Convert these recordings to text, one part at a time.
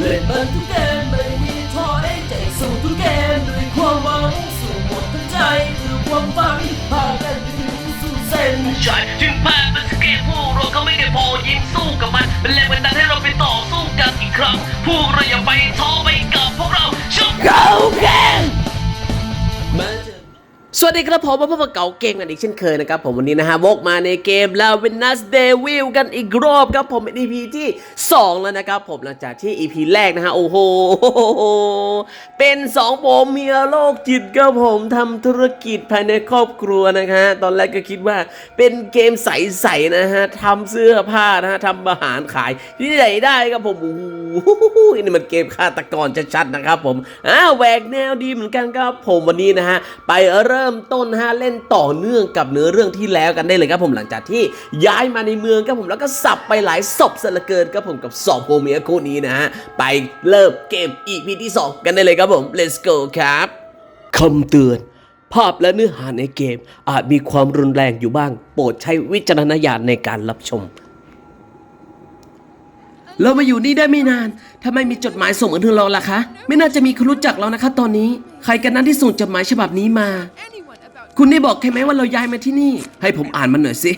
เล่นมันทุกเกมไม่มีท้อได้ใจสู้ทุกเกมด้วยความหวังสู้หมดทั้งใจคือความฝันพากันไปถึงสู่เส้นชัยถึงแพ้มันสเกตพวกเราก็ไม่ได้พอยิ้มสู้กับมันเป็นแรงบันดาลให้เราไปต่อสู้กันอีกครั้ง พวกเราอย่าไปท้อไปกับพวกเราชุบ Go Gang มาเจอ สวัสดีครับผมมาพบกับเก่าเกมกันอีกเช่นเคยนะครับผมวันนี้นะฮะวกมาในเกมแล้วเวนัสเดวิลกันอีกรอบครับผมเป็น EP ที่ 2 แล้วนะครับผมหลังจากที่ EP แรกนะฮะโอ้โหเป็น2ผมเมียโรคจิตครับผมทำธุรกิจภายในครอบครัวนะฮะตอนแรกก็คิดว่าเป็นเกมใสๆนะฮะทำเสื้อผ้านะฮะทำอาหารขายที่ไหนได้ครับผมโอ้โหนี่มันเกมฆาตกรชัดๆนะครับผมอ้าวแหวกแนวดีเหมือนกันครับผมวันนี้นะฮะไปเริ่มต้นฮะเล่นต่อเนื่องกับเนื้อเรื่องที่แล้วกันได้เลยครับผมหลังจากที่ย้ายมาในเมืองครับผมแล้วก็สับไปหลายศพซะเหลือเกินครับผมกับสองโฮเมียคู่นี้นะฮะไปเริ่มเกม EP ที่สองกันได้เลยครับผม let's go ครับคำเตือน ภาพและเนื้อหาในเกม อาจมีความรุนแรงอยู่บ้าง โปรดใช้วิจารณญาณในการรับชมเรามาอยู่นี่ได้ไม่นาน ทำไมมีจดหมายส่งมาถึงเราล่ะคะ ไม่น่าจะมีคนรู้จักเรานะคะ ตอนนี้ ใครกันนั้นที่ส่งจดหมายฉบับนี้มา คุณได้บอกใครไหมว่าเราย้ายมาที่นี่ ให้ผมอ่านมันหน่อยสิ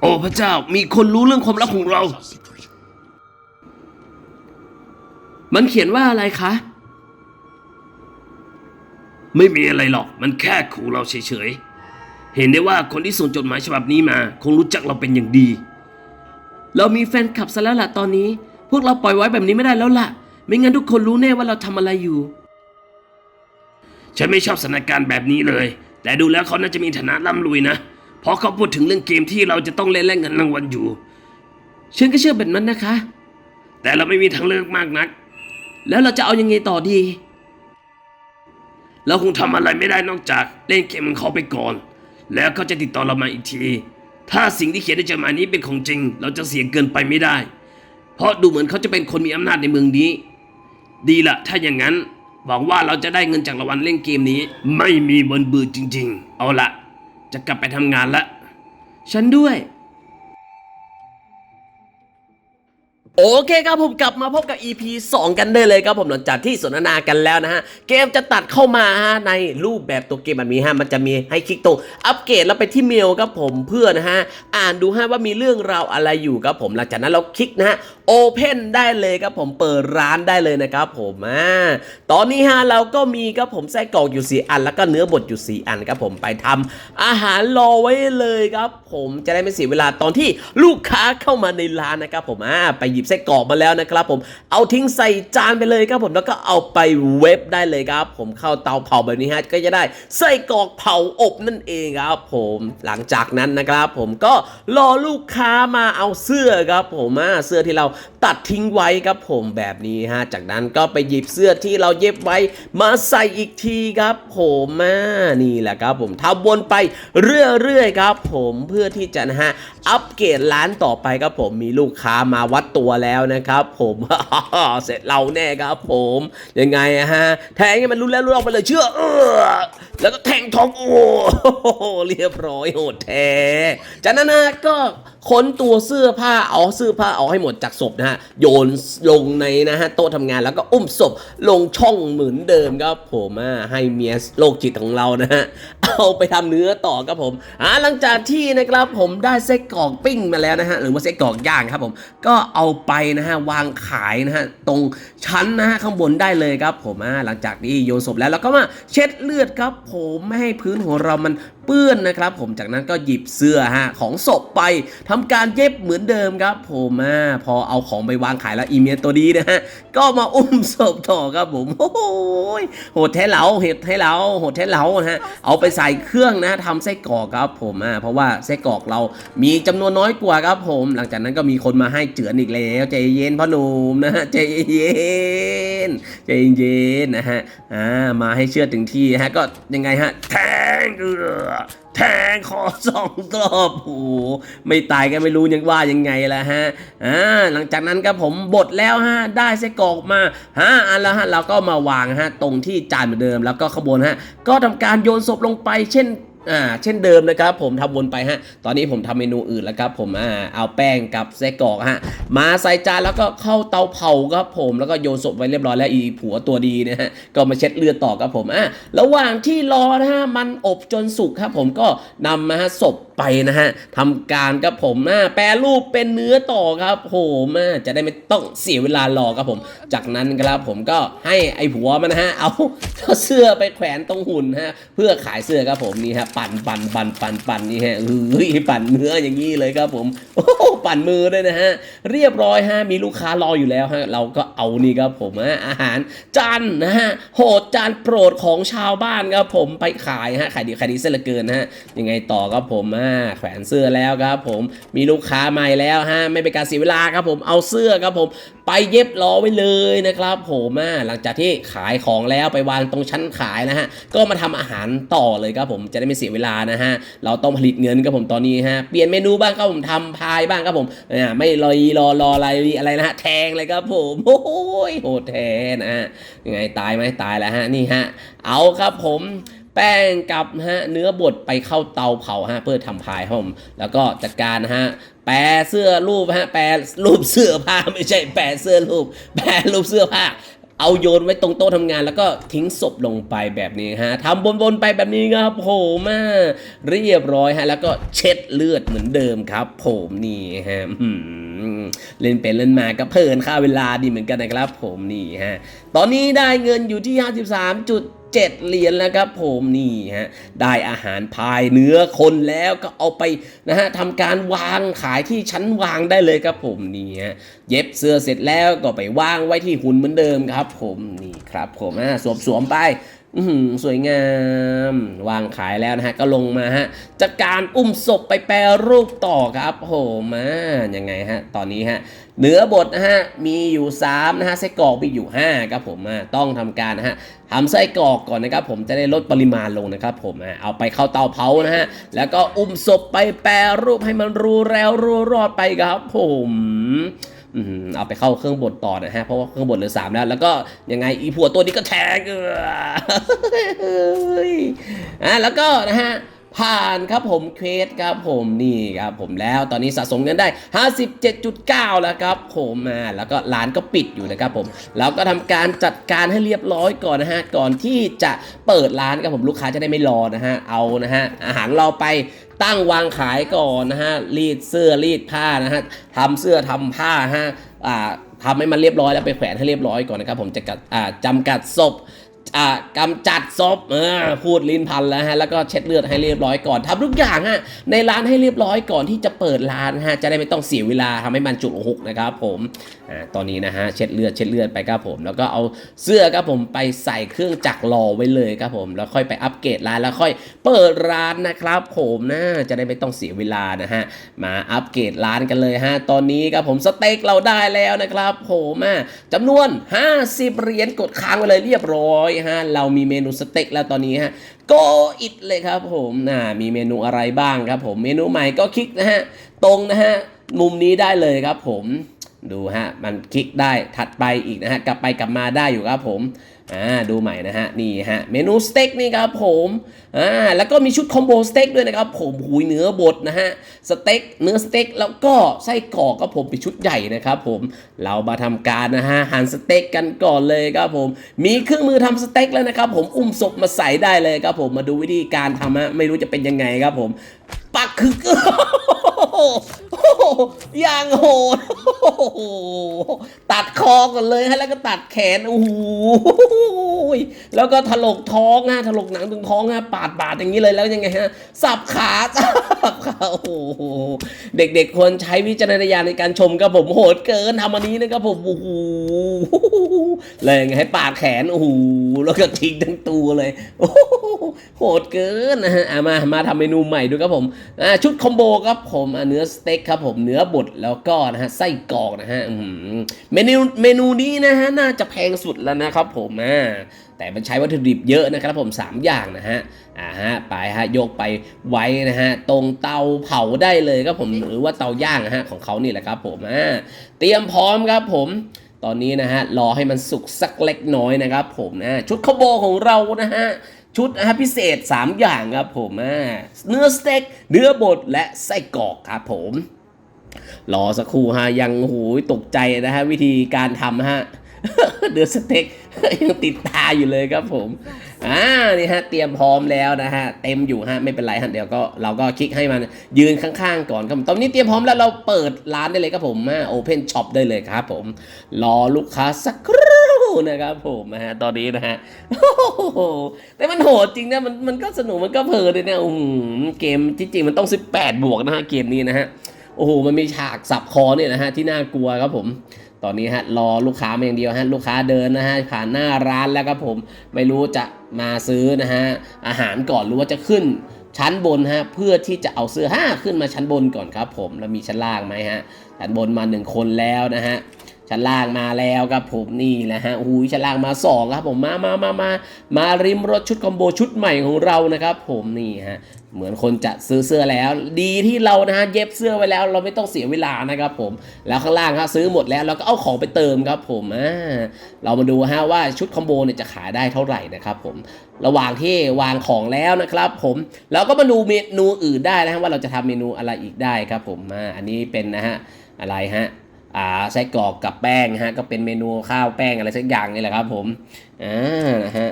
โอ้พระเจ้า มีคนรู้เรื่องความลับของเรา มันเขียนว่าอะไรคะ ไม่มีอะไรหรอก มันแค่ขู่เราเฉยๆ เห็นได้ว่าคนที่ส่งจดหมายฉบับนี้มา คงรู้จักเราเป็นอย่างดี เรามีแฟนคลับซะแล้วล่ะตอนนี้ พวกเราปล่อยไว้แบบนี้ไม่ได้แล้วล่ะ ไม่งั้นทุกคนรู้แน่ว่าเราทำอะไรอยู่ ฉันไม่ชอบสถานการณ์แบบนี้เลย แต่ดูแล้วเขาน่าจะมีฐานะร่ำรวยนะ เพราะเขาพูดถึงเรื่องเกมที่เราจะต้องเล่นแลกเงินรางวัลอยู่ ฉันก็เชื่อแบบนั้นนะคะ แต่เราไม่มีทางเลือกมากนัก แล้วเราจะเอายังไงต่อดี เราคงทำอะไรไม่ได้นอกจากเล่นเกมของเขาไปก่อน แล้วเขาจะติดต่อเรามาอีกที ถ้าสิ่งที่เขียนในจดหมายนี้เป็นของจริง เราจะเสี่ยงเกินไปไม่ได้ เพราะดูเหมือนเขาจะเป็นคนมีอำนาจในเมืองนี้ ดีละถ้าอย่างนั้น หวังว่าเราจะได้เงินจากรางวัลเล่นเกมนี้ ไม่มีบนบือจริง ๆ เอาละจะกลับไปทำงานละ ฉันด้วย โอเคครับผมกลับมาพบกับ EP 2 กันได้เลยครับผมหลังจากที่สนทนากันแล้วนะฮะ เกมจะตัดเข้ามาฮะในรูปแบบตัวเกมแบบนี้ฮะมันจะมีให้คลิกตรงอัปเกรดแล้วไปที่เมลครับผมเพื่อนะฮะ อ่านดูฮะว่ามีเรื่องราวอะไรอยู่ครับผมหลังจากนั้นเราคลิกนะฮะโอเพนได้เลยครับผมเปิดร้านได้เลยนะครับผมอ่าตอนนี้ฮะเราก็มีครับผมไส้กรอกอยู่ 4 อัน แล้วก็เนื้อบดอยู่ 4 อันครับผมไปทำอาหารรอไว้เลยครับ ผมจะได้ไม่เสียเวลาตอนที่ลูกค้าเข้ามาในร้านนะครับผมอ่าไปหยิบไส้กรอกมาแล้วนะครับผมเอาทิ้งใส่จานไปเลยครับผมแล้วก็เอาไปเว็บได้เลยครับ ผมเข้าเตาเผาแบบนี้ฮะก็จะได้ไส้กรอกเผาอบนั่นเองครับ ผมหลังจากนั้นนะครับ ผมก็รอลูกค้ามาเอาเสื้อครับผมอ่าเสื้อที่เราตัดทิ้งไว้ครับผมแบบนี้ฮะ จากนั้นก็ไปหยิบเสื้อที่เราเย็บไว้ มาใส่อีกทีครับผมอ่านี่แหละครับผมทำวนไปเรื่อยๆครับผมเพื่อที่จะนะฮะอัปเกรดร้านต่อไปครับผมมีลูกค้ามาวัดตัวแล้วนะครับผมเสร็จเราแน่ครับผมยังไงฮะแทงให้มันรู้แล้วรู้รอดไปเลยเชื่อเออแล้วก็แทงท้องโอ้โหเรียบร้อยโหดแท้จากนั้นนะก็ ค้นตัวเสื้อผ้าเอาเสื้อผ้าเอาให้หมดจากศพนะฮะโยนลงในนะฮะโต๊ะทำงานแล้วก็อุ้มศพลงช่องเหมือนเดิมครับผมอะให้เมียโรคจิตของเรานะฮะเอาไปทำเนื้อต่อครับผมอ่าหลังจากที่นะครับผมได้ไส้กรอกปิ้งมาแล้วนะฮะหรือว่าไส้กรอกย่างครับผมก็เอาไปนะฮะวางขายนะฮะตรงชั้นนะฮะข้างบนได้เลยครับผมอ่าหลังจากที่โยนศพแล้วเราก็มาเช็ดเลือดครับผมไม่ให้พื้นของเรามัน เปื้อนนะครับ ผมจากนั้นก็หยิบเสื้อฮะของศพไปทำการเย็บเหมือนเดิมครับผมอ่าพอเอาของไปวางขายแล้วอีเมียตัวดีนะฮะก็มาอุ้มศพต่อครับผมโอ้โหโหดแท้เหลาเห็ดแท้เหลาโหดแท้เหลาฮะเอาไปใส่เครื่องนะทำไส้กรอกครับผมอ่าเพราะว่าไส้กรอกเรามีจำนวนน้อยกว่าครับผม หลังจากนั้นก็มีคนมาให้เจือนอีกแล้วใจเย็นพ่อหนุ่มนะฮะใจเย็นใจเย็นนะฮะอ่ามาให้เชื่อถึงที่ฮะก็ยังไงฮะแทงเออแทงคอสองรอบโอ้โหไม่ตายก็ไม่รู้ยังว่ายังไงละฮะอ่าหลังจากนั้นครับผมบดแล้วฮะได้ไส้กรอกมาฮะอันแล้วฮะเราก็มาวางฮะตรงที่จานเหมือนเดิมแล้วก็ขบวนฮะก็ทำการโยนศพลงไปเช่น อ่าเช่นเดิมนะครับผมทำวนไปฮะ ตอนนี้ผมทำเมนูอื่นแล้วครับผมอ่าเอาแป้งกับไส้กรอกฮะ มาใส่จานแล้วก็เข้าเตาเผาครับผมแล้วก็โยนศพไว้เรียบร้อยแล้วอีผัวตัวดีนะฮะก็มาเช็ดเลือดต่อครับผมอะระหว่างที่รอนะฮะมันอบจนสุกครับผมก็นำมาฮะศพไปนะฮะทำการครับผมอะแปรรูปเป็นเนื้อต่อครับผมอะจะได้ไม่ต้องเสียเวลารอครับผม จากนั้นครับผมก็ให้ไอผัวมันนะฮะเอาเสื้อไปแขวนตรงหุ่นฮะเพื่อขายเสื้อครับผมนี่ฮะปั่นปั่นปั่นปั่นปั่นนี่ฮะเฮ้ยปั่นเนื้ออย่างนี้เลยครับผมโอ้ปั่นมือด้วยนะฮะเรียบร้อยฮะมีลูกค้ารออยู่แล้วฮะเราก็เอานี่ครับผมฮะอาหารจานนะฮะโหดจานโปรดของชาวบ้านครับผมไปขายฮะขายดีขายดีเสียเหลือเกินฮะยังไงต่อครับผมอ่าแขวนเสื้อแล้วครับผมมีลูกค้าใหม่แล้วฮะไม่เป็นการเสียเวลาครับผมเอาเสื้อครับผมไปเย็บรอไว้เลยนะครับผมอ่าหลังจากที่ขายของแล้วไปวางตรงชั้นขายนะฮะก็มาทำอาหารต่อเลยครับผมจะได้ไม่เสียเวลานะฮะ เราต้องผลิตเงินครับผมตอนนี้ฮะ เปลี่ยนเมนูบ้างครับผมทำพายบ้างครับผมอ่าไม่รอรอรออะไรอะไรนะฮะ แทงเลยครับผมโอ้โหโหแทนนะฮะยังไงตายไหมตายแล้วฮะนี่ฮะ เอาครับผมแป้งกับฮะเนื้อบดไปเข้าเตาเผาฮะเพื่อทำพายครับผมแล้วก็จัดการนะฮะแปรเสื้อรูปฮะแปรรูปเสื้อผ้าไม่ใช่แปรเสื้อรูป แปรรูปเสื้อผ้า เอาโยนไว้ตรงโต๊ะทำงานแล้วก็ทิ้งศพลงไปแบบนี้ฮะทำบนๆไปแบบนี้ครับผมอะเรียบร้อยฮะ แล้วก็เช็ดเลือดเหมือนเดิมครับ ผมนี่ฮะ เล่นเป็นเล่นมาก็เพลินค่าเวลาดีเหมือนกันนะครับ ผมนี่ฮะตอนนี้ได้เงินอยู่ที่ 53จุดเจ็ดเหรียญแล้วครับผมนี่ฮะได้อาหารพายเนื้อคนแล้วก็เอาไปนะฮะทำการวางขายที่ชั้นวางได้เลยครับผมนี่ฮะเย็บเสื้อเสร็จแล้วก็ไปวางไว้ที่หุ่นเหมือนเดิมครับ ผมนี่ครับ ผมอะสวมสวมๆไป สวยงาม วางขายแล้วนะฮะ ก็ลงมาฮะจัดการอุ้มศพไปแปรรูปต่อครับโหมายังไงฮะ ตอนนี้ฮะเนื้อบดนะฮะ มีอยู่3นะฮะไส้กรอกมีอยู่5ครับผมอะต้องทำการนะฮะทำไส้กรอกก่อนนะครับผมจะได้ลดปริมาณลงนะครับผมเอาไปเข้าเตาเผานะฮะ แล้วก็อุ้มศพไปแปรรูปให้มันรูแล้วรูรอดไปครับผมอืม เอาไปเข้าเครื่องบดต่อนะฮะ เพราะว่าเครื่องบดเหลือสามแล้ว แล้วก็ยังไงอีผัวตัวนี้ก็แทงเอออะแล้วก็นะฮะ ผ่านครับผมเควสครับผมนี่ครับผมแล้วตอนนี้สะสมเงินได้ 57.9 แล้วครับผมอ่าแล้วก็ร้านก็ปิดอยู่นะครับผมแล้วก็ทำการจัดการให้เรียบร้อยก่อนนะฮะก่อนที่จะเปิดร้านครับผมลูกค้าจะได้ไม่รอนะฮะเอานะฮะอาหารเราไปตั้งวางขายก่อนนะฮะรีดเสื้อรีดผ้านะฮะทำเสื้อทำผ้าฮะอ่าทำให้มันเรียบร้อยแล้วไปแขวนให้เรียบร้อยก่อนนะครับผมจะกัดอ่าจำกัดศพ อ่ากำจัดศพเออพูดลิ้นพันแล้วฮะแล้วก็เช็ดเลือดให้เรียบร้อยก่อนทำทุกอย่างฮะในร้านให้เรียบร้อยก่อนที่จะเปิดร้านฮะจะได้ไม่ต้องเสียเวลาทำให้มันจุกหกนะครับผมอ่าตอนนี้นะฮะเช็ดเลือดเช็ดเลือดไปครับผม แล้วก็เอาเสื้อครับผมไปใส่เครื่องจักรรอไว้เลยครับผมแล้วค่อยไปอัปเกรดร้านแล้วค่อยเปิดร้านนะครับ ผมนะจะได้ไม่ต้องเสียเวลานะฮะมาอัปเกรดร้านกันเลยฮะตอนนี้ครับผมสเต็กเราได้แล้วนะครับผมอะจำนวน 50เหรียญกดค้างไว้เลยเรียบร้อยฮะ เรามีเมนูสเต็กแล้วตอนนี้ฮะ go it เลยครับผมนะมีเมนูอะไรบ้างครับผมเมนูใหม่ก็คลิกนะฮะ ตรงนะฮะ มุมนี้ได้เลยครับผมดูฮะ มันคลิกได้ถัดไปอีกนะฮะ กลับไปกลับมาได้อยู่ครับผม อ่าดูใหม่นะฮะนี่ฮะเมนูสเต็กนี่ครับผมอ่าแล้วก็มีชุดคอมโบสเต็กด้วยนะครับผมหุยเนื้อบดนะฮะสเต็กเนื้อสเต็กแล้วก็ไส้กรอกครับผมเป็นชุดใหญ่นะครับผมเรามาทำการนะฮะหั่นสเต็กกันก่อนเลยครับผมมีเครื่องมือทำสเต็กแล้วนะครับผมอุ้มศพมาใส่ได้เลยครับผมมาดูวิธีการทำฮะไม่รู้จะเป็นยังไงครับผมปักคือ อย่างโหดตัดคอก่อนเลยฮะแล้วก็ตัดแขนโอ้โหแล้วก็ถลกท้องฮะถลกหนังตรงท้องฮะปาดปาดอย่างนี้เลยแล้วยังไงฮะสับขาสับขาโอ้โหเด็กๆควรใช้วิจารณญาณในการชมครับผมโหดเกินทำอันนี้นะครับผมโอ้โหเลยไงให้ปาดแขนโอ้โหแล้วก็ทิ้งทั้งตัวเลยโอ้โหดเกินนะฮะมามาทำเมนูใหม่ดูครับผมชุดคอมโบครับผมเนื้อสเต็กครับับผมเนื้อบดแล้วก็นะฮะไส้กรอกนะฮะเมนูเมนูนี้นะฮะน่าจะแพงสุดแล้วนะครับผมอ่าแต่มันใช้วัตถุดิบเยอะนะครับผมสามอย่างนะฮะอ่าฮะไปฮะยกไปไว้นะฮะตรงเตาเผาได้เลยครับผมหรือว่าเตาย่างนะฮะของเขานี่แหละครับผมอ่าเตรียมพร้อมครับผมตอนนี้นะฮะรอให้มันสุกสักเล็กน้อยนะครับผมนะชุดคอมโบของเรานะฮะชุดนะฮะพิเศษ 3 อย่างครับผมอ่าเนื้อสเต็กเนื้อบดและไส้กรอกครับผม รอสักครู่ฮะยังโอ้โหตกใจนะฮะวิธีการทำฮะเดือสเต็กยังติดตาอยู่เลยครับผมอ่านี่ฮะเตรียมพร้อมแล้วนะฮะเต็มอยู่ฮะไม่เป็นไรฮะเดี๋ยวก็เราก็คลิกให้มันยืนข้างๆก่อนครับตอนนี้เตรียมพร้อมแล้วเราเปิดร้านได้เลยครับผมโอเพนช็อปได้เลยครับผมรอลูกค้าสักครู่นะครับผมนะฮะตอนนี้นะฮะโอ้โหแต่มันโหดจริงนะมันมันก็สนุกมันก็เพลินเลยเนี่ยอืมเกมที่จริงมันต้อง 18 บวกนะฮะเกมนี้นะฮะ โอ้โหมันมีฉากสับคอเนี่ยนะฮะที่น่ากลัวครับผมตอนนี้ฮะรอลูกค้ามาอย่างเดียวฮะลูกค้าเดินนะฮะผ่านหน้าร้านแล้วครับผมไม่รู้จะมาซื้อนะฮะอาหารก่อนหรือว่าจะขึ้นชั้นบนฮะเพื่อที่จะเอาเสื้อห้าขึ้นมาชั้นบนก่อนครับผมแล้วมีชั้นล่างไหมฮะชั้นบนมาหนึ่งคนแล้วนะฮะ ชั้นล่างมาแล้วครับผมนี่แหละฮะโอ้โหชั้นล่างมาสองครับผมมามามามามาริมรถชุดคอมโบชุดใหม่ของเรานะครับผมนี่ฮะเหมือนคนจะซื้อเสื้อแล้ว ดีที่เรานะฮะเย็บเสื้อไว้แล้วเราไม่ต้องเสียเวลานะครับผมแล้วข้างล่างครับซื้อหมดแล้วเราก็เอาของไปเติมครับผมอ่าเรามาดูฮะว่าชุดคอมโบเนี่ยจะขายได้เท่าไหร่นะครับผมระหว่างที่วางของแล้วนะครับผมเราก็มาดูเมนูอื่นได้นะฮะว่าเราจะทำเมนูอะไรอีกได้ครับผมอ่าอันนี้เป็นนะฮะอะไรฮะ อ่าไส้กรอกกับแป้งฮะก็เป็นเมนูข้าวแป้งอะไรสักอย่างนี่แหละครับผมอ่านะฮะ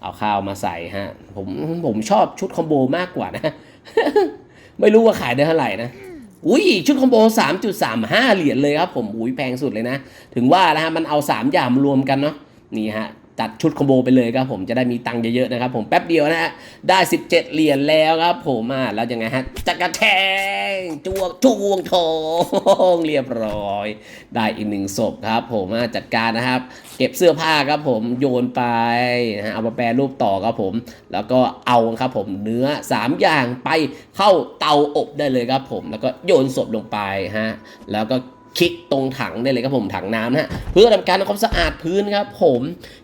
เอาข้าวมาใส่ฮะผมผมชอบชุดคอมโบมากกว่านะ ไม่รู้ว่าขายได้เท่าไหร่นะอุ้ยชุดคอมโบ 3.35 เหรียญเลยครับผมอุ้ยแพงสุดเลยนะ ถึงว่านะฮะมันเอา 3 อย่างรวมกันเนาะนี่ฮะ จัดชุดคอมโบไปเลยครับผมจะได้มีตังค์เยอะๆนะครับผมแป๊บเดียวนะฮะได้ 17 เหรียญแล้วครับผมอะแล้วยังไงฮะจักระแทงจวงจวงทองเรียบร้อย ได้อีกหนึ่งศพครับ ผมอะจัดการนะครับ เก็บเสื้อผ้าครับผมโยนไปนะฮะเอามาแปรรูปต่อครับผม แล้วก็เอาครับผมเนื้อ 3 อย่างไปเข้าเตาอบได้เลยครับผม แล้วก็โยนศพลงไปฮะแล้วก็ คลิกตรงถังได้เลยครับผมถังน้ำนะฮะเพื่อทำการทำความสะอาดพื้นครับผม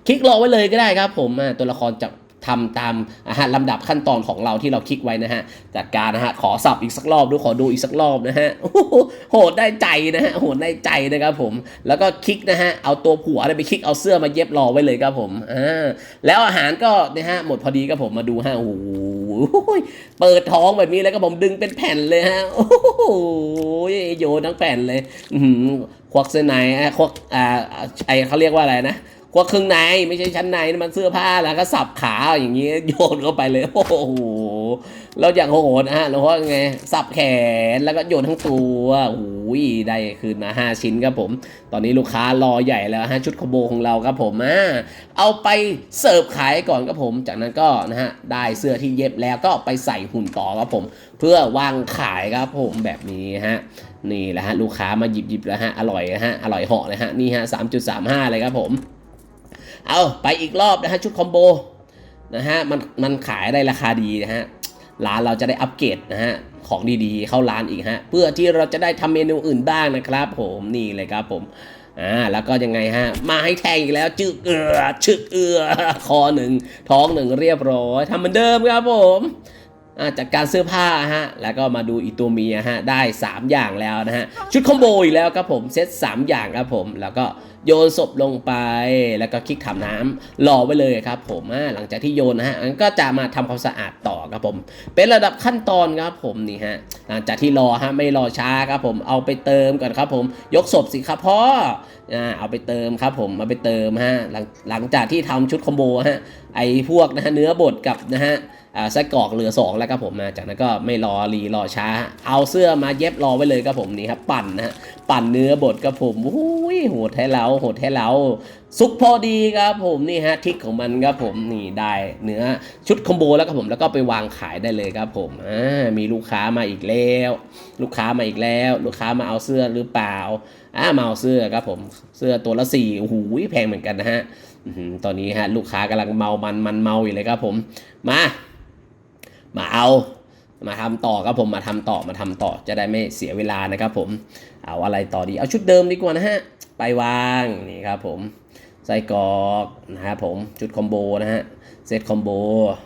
คลิกรอไว้เลยก็ได้ครับผมตัวละครจะ ทำตามอะฮะลำดับขั้นตอนของเราที่เราคลิกไว้นะฮะจัดการนะฮะขอสับอีกสักรอบดูขอดูอีกสักรอบนะฮะโหดได้ใจนะฮะโหดได้ใจนะครับผมแล้วก็คลิกนะฮะเอาตัวผัวไปคลิกเอาเสื้อมาเย็บรอไว้เลยครับผมอ่าแล้วอาหารก็นะฮะหมดพอดีครับผมมาดูฮะโอ้โหเปิดท้องแบบนี้แล้วก็ผมดึงเป็นแผ่นเลยฮะโอ้โหโยนทั้งแผ่นเลยหือควักเส้นอะควักอ่าไอเขาเรียกว่าอะไรนะ วักเครื่องในไม่ใช่ชั้นในมันเสื้อผ้าแล้วก็สับขาอย่างงี้โยนเข้าไปเลยโอ้โหเราอย่างโหดนะฮะเราว่าไงสับแขนแล้วก็โยนทั้งตัวโอ้ยได้คืนมา 5 ชิ้นครับผม ตอนนี้ลูกค้ารอใหญ่แล้วฮะชุดคอโบของเราครับผมอ่าเอาไปเสิร์ฟขายก่อนครับผม จากนั้นก็นะฮะได้เสื้อที่เย็บแล้วก็ไปใส่หุ่นต่อครับผม เพื่อวางขายครับผมแบบนี้ฮะนี่แหละฮะลูกค้ามาหยิบหยิบแล้วฮะอร่อยฮะอร่อยเหาะเลยฮะนี่ฮะสามจุดสามห้าเลยครับผม เอาไปอีกรอบนะฮะชุดคอมโบนะฮะมันมันขายได้ราคาดีนะฮะร้านเราจะได้อัปเกรดนะฮะของดีๆ เข้าร้านอีกฮะเพื่อที่เราจะได้ทำเมนูอื่นบ้างนะครับผมนี่เลยครับผมอ่าแล้วก็ยังไงฮะ มาให้แทงอีกแล้วจึกเอือชึกเอือคอหนึ่งท้องหนึ่งเรียบร้อยทำเหมือนเดิมครับผม จากการเสื้อผ้าฮะแล้วก็มาดูอีตัวเมียฮะได้ 3 อย่างแล้วนะฮะชุดคอมโบอีกแล้วครับผมเซต3 อย่างครับผม แล้วก็โยนศพลงไปแล้วก็คลิกทำน้ำรอไว้เลยครับผมหลังจากที่โยนนะฮะอันก็จะมาทำความสะอาดต่อครับผม เป็นระดับขั้นตอนครับผมนี่ฮะหลังจากที่รอฮะไม่รอช้าครับผมเอาไปเติมก่อนครับผมยกศพสิครับพ่อเอาไปเติมครับผมเอาไปเติมฮะหลังหลังจากที่ทำชุดคอมโบฮะไอพวกนะฮะเนื้อบดกับนะฮะ ส้กรอกเหลือสองแล้วครับผมนะจากนั้นก็ไม่รอรีรอช้า เอาเสื้อมาเย็บรอไว้เลยครับผมนี่ครับปั่นนะฮะปั่นเนื้อบดครับผมโอ้ยโหดแท้เล้าโหดแท้เล้าสุกพอดีครับผมนี่ฮะทิกของมันครับผมนี่ได้เนื้อชุดคอมโบแล้วครับผมแล้วก็ไปวางขายได้เลยครับผมอ่ามีลูกค้ามาอีกแล้ว ลูกค้ามาอีกแล้ว ลูกค้ามาเอาเสื้อหรือเปล่าอ่ามาเอาเสื้อครับผมเสื้อตัวละสี่โอ้โหแพงเหมือนกันนะฮะตอนนี้ฮะลูกค้ากำลังเมามันมันเมาอยู่เลยครับผมมา เอามาทำต่อครับผมมาทำต่อมาทำต่อจะได้ไม่เสียเวลานะครับผมเอาอะไรต่อดีเอาชุดเดิมดีกว่านะฮะไปวางนี่ครับผมไส้กรอกนะครับผมชุดคอมโบนะฮะเซตคอมโบ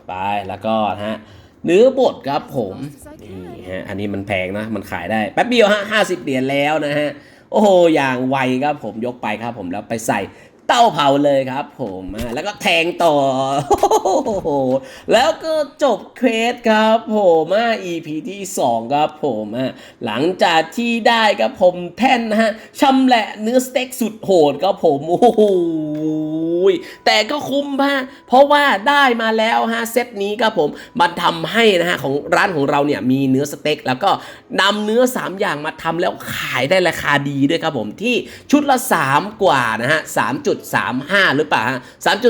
ไปแล้วก็นะฮะเนื้อบดครับผมนี่ฮะอันนี้มันแพงนะมันขายได้แป๊บเดียวฮะห้าสิบเหรียญแล้วนะฮะโอ้โหอย่างไวครับผมยกไปครับผมแล้วไปใส่ เต้าเผาเลยครับ ผมแล้วก็แทงต่อ แล้วก็จบเควสครับ ผมอะ EP ที่ 2 ครับผมอะหลังจากที่ได้ครับผมแท่นนะฮะชำแหละเนื้อสเต็กสุดโหดครับผมโอ้โห แต่ก็คุ้มฮะเพราะว่าได้มาแล้วฮะเซตนี้ครับผมมันทำให้นะฮะของร้านของเราเนี่ยมีเนื้อสเต็ก แล้วก็นำเนื้อ 3 อย่างมาทำแล้วขายได้ราคาดีด้วยครับผมที่ชุดละ 3 กว่านะฮะ3.35 หรือเปล่าฮะ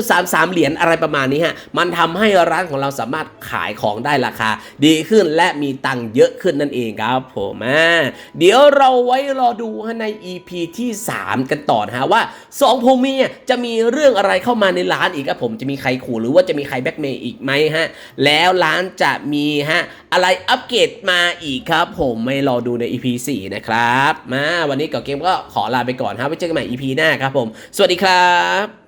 3.33 เหรียญอะไรประมาณนี้ฮะมันทำให้ร้านของเราสามารถขายของได้ราคาดีขึ้นและมีตังค์เยอะขึ้นนั่นเองครับผมอ่าเดี๋ยวเราไว้รอดูใน EP ที่ 3 กันต่อนะฮะว่า2พวกเมีจะมีเรื่องอะไรเข้ามาในร้านอีกครับผมจะมีใครขู่หรือว่าจะมีใครแบ็กเมย์อีกไหมฮะแล้วร้านจะมีฮะอะไรอัปเกรดมาอีกครับ ผมไม่รอดูใน EP 4 นะครับมาวันนี้ก่อเกมก็ขอลาไปก่อนฮะไว้เจอกันใหม่ EP หน้าครับผม สวัสดีครับ